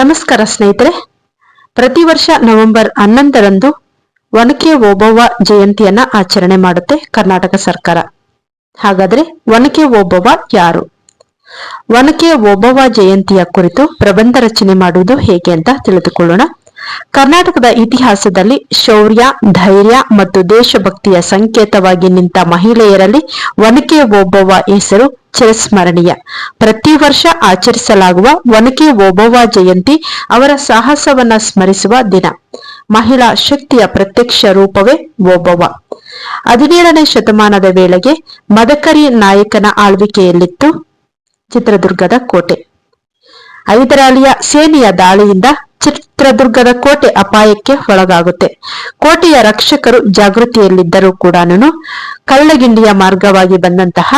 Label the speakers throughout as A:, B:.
A: ನಮಸ್ಕಾರ ಸ್ನೇಹಿತರೆ. ಪ್ರತಿ ವರ್ಷ ನವೆಂಬರ್ ಹನ್ನೊಂದರಂದು ಒನಕೆ ಓಬವ್ವ ಜಯಂತಿಯನ್ನ ಆಚರಣೆ ಮಾಡುತ್ತೆ ಕರ್ನಾಟಕ ಸರ್ಕಾರ. ಹಾಗಾದ್ರೆ ಒನಕೆ ಓಬವ್ವ ಯಾರು? ಒನಕೆ ಓಬವ್ವ ಜಯಂತಿಯ ಕುರಿತು ಪ್ರಬಂಧ ರಚನೆ ಮಾಡುವುದು ಹೇಗೆ ಅಂತ ತಿಳಿದುಕೊಳ್ಳೋಣ. ಕರ್ನಾಟಕದ ಇತಿಹಾಸದಲ್ಲಿ ಶೌರ್ಯ, ಧೈರ್ಯ ಮತ್ತು ದೇಶಭಕ್ತಿಯ ಸಂಕೇತವಾಗಿ ನಿಂತ ಮಹಿಳೆಯರಲ್ಲಿ ಒನಕೆ ಓಬವ್ವ ಹೆಸರು ಚಿರಸ್ಮರಣೀಯ. ಪ್ರತಿ ವರ್ಷ ಆಚರಿಸಲಾಗುವ ಒನಕೆ ಓಬವ್ವ ಜಯಂತಿ ಅವರ ಸಾಹಸವನ್ನ ಸ್ಮರಿಸುವ ದಿನ. ಮಹಿಳಾ ಶಕ್ತಿಯ ಪ್ರತ್ಯಕ್ಷ ರೂಪವೇ ಓಬವ್ವ ಹದಿನೇಳನೇ ಶತಮಾನದ ವೇಳೆಗೆ ಮದಕರಿ ನಾಯಕನ ಆಳ್ವಿಕೆಯಲ್ಲಿತ್ತು ಚಿತ್ರದುರ್ಗದ ಕೋಟೆ. ಹೈದರಾಲಿಯ ಸೇನೆಯ ದಾಳಿಯಿಂದ ಚಿತ್ರದುರ್ಗದ ಕೋಟೆ ಅಪಾಯಕ್ಕೆ ಒಳಗಾಗುತ್ತೆ. ಕೋಟೆಯ ರಕ್ಷಕರು ಜಾಗೃತಿಯಲ್ಲಿದ್ದರೂ ಕೂಡ ಕಳ್ಳಗಿಂಡಿಯ ಮಾರ್ಗವಾಗಿ ಬಂದಂತಹ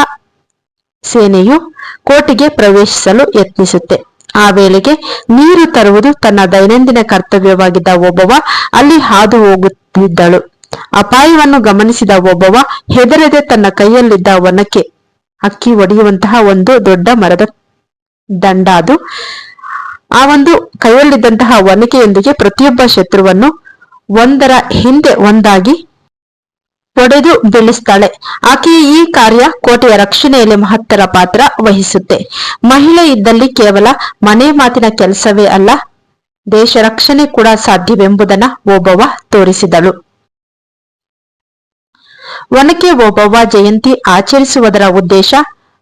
A: ಸೇನೆಯು ಕೋಟೆಗೆ ಪ್ರವೇಶಿಸಲು ಯತ್ನಿಸುತ್ತೆ. ಆ ವೇಳೆಗೆ ನೀರು ತರುವುದು ತನ್ನ ದೈನಂದಿನ ಕರ್ತವ್ಯವಾಗಿದ್ದ ಒಬ್ಬವ ಅಲ್ಲಿ ಹಾದು ಹೋಗುತ್ತಿದ್ದಳು. ಅಪಾಯವನ್ನು ಗಮನಿಸಿದ ಒಬ್ಬವ ಹೆದರದೆ ತನ್ನ ಕೈಯಲ್ಲಿದ್ದ ವನಕ್ಕೆ ಅಕ್ಕಿ ಒಡೆಯುವಂತಹ ಒಂದು ದೊಡ್ಡ ಮರದ ದಂಡ ಅದು. ಆ ಒಂದು ಕೈಯಲ್ಲಿದ್ದಂತಹ ಒನಕೆಯೊಂದಿಗೆ ಪ್ರತಿಯೊಬ್ಬ ಶತ್ರುವನ್ನು ಒಂದರ ಹಿಂದೆ ಒಂದಾಗಿ ಒಡೆದು ಬೆಳೆಸ್ತಾಳೆ. ಆಕೆಯ ಈ ಕಾರ್ಯ ಕೋಟೆಯ ರಕ್ಷಣೆಯಲ್ಲಿ ಮಹತ್ತರ ಪಾತ್ರ ವಹಿಸುತ್ತೆ. ಮಹಿಳೆ ಇದ್ದಲ್ಲಿ ಕೇವಲ ಮನೆ ಮಾತಿನ ಕೆಲಸವೇ ಅಲ್ಲ, ದೇಶ ರಕ್ಷಣೆ ಕೂಡ ಸಾಧ್ಯವೆಂಬುದನ್ನ ಓಬವ್ವ ತೋರಿಸಿದಳು. ಒನಕೆ ಓಬವ್ವ ಜಯಂತಿ ಆಚರಿಸುವುದರ ಉದ್ದೇಶ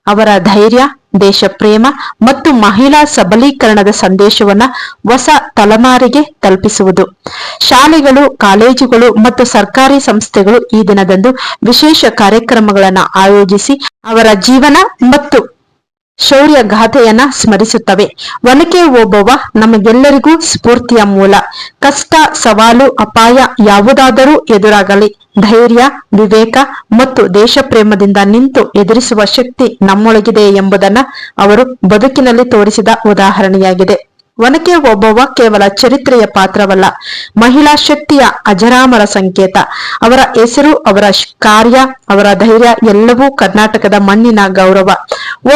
A: ಅವರ ಧೈರ್ಯ ದೇಶ ಪ್ರೇಮ ಮತ್ತು ಮಹಿಳಾ ಸಬಲೀಕರಣದ ಸಂದೇಶವನ್ನ ಹೊಸ ತಲೆಮಾರಿಗೆ ತಲುಪಿಸುವುದು. ಶಾಲೆಗಳು, ಕಾಲೇಜುಗಳು ಮತ್ತು ಸರ್ಕಾರಿ ಸಂಸ್ಥೆಗಳು ಈ ದಿನದಂದು ವಿಶೇಷ ಕಾರ್ಯಕ್ರಮಗಳನ್ನು ಆಯೋಜಿಸಿ ಅವರ ಜೀವನ ಮತ್ತು ಶೌರ್ಯ ಗಾಥೆಯನ್ನ ಸ್ಮರಿಸುತ್ತವೆ. ಒನಕೆ ಓಬವ್ವ ನಮಗೆಲ್ಲರಿಗೂ ಸ್ಫೂರ್ತಿಯ ಮೂಲ. ಕಷ್ಟ, ಸವಾಲು, ಅಪಾಯ ಯಾವುದಾದರೂ ಎದುರಾಗಲಿ. ಧೈರ್ಯ, ವಿವೇಕ ಮತ್ತು ದೇಶ ಪ್ರೇಮದಿಂದ ನಿಂತು ಎದುರಿಸುವ ಶಕ್ತಿ ನಮ್ಮೊಳಗಿದೆ ಎಂಬುದನ್ನ ಅವರು ಬದುಕಿನಲ್ಲಿ ತೋರಿಸಿದ ಉದಾಹರಣೆಯಾಗಿದೆ. ಒನಕೆ ಒಬ್ಬವ ಕೇವಲ ಚರಿತ್ರೆಯ ಪಾತ್ರವಲ್ಲ, ಮಹಿಳಾ ಶಕ್ತಿಯ ಅಜರಾಮರ ಸಂಕೇತ. ಅವರ ಹೆಸರು, ಅವರ ಕಾರ್ಯ, ಅವರ ಧೈರ್ಯ ಎಲ್ಲವೂ ಕರ್ನಾಟಕದ ಮಣ್ಣಿನ ಗೌರವ.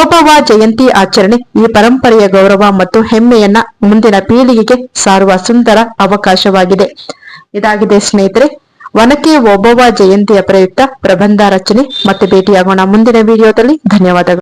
A: ಓಬವ್ವ ಜಯಂತಿ ಆಚರಣೆ ಈ ಪರಂಪರೆಯ ಗೌರವ ಮತ್ತು ಹೆಮ್ಮೆಯನ್ನ ಮುಂದಿನ ಪೀಳಿಗೆಗೆ ಸಾರುವ ಸುಂದರ ಅವಕಾಶವಾಗಿದೆ. ಇದಾಗಿದೆ ಸ್ನೇಹಿತರೆ ಒನಕೆ ಓಬವ್ವ ಜಯಂತಿಯ ಪ್ರಯುಕ್ತ ಪ್ರಬಂಧ ರಚನೆ. ಮತ್ತೆ ಭೇಟಿಯಾಗೋಣ ಮುಂದಿನ ವಿಡಿಯೋದಲ್ಲಿ. ಧನ್ಯವಾದಗಳು.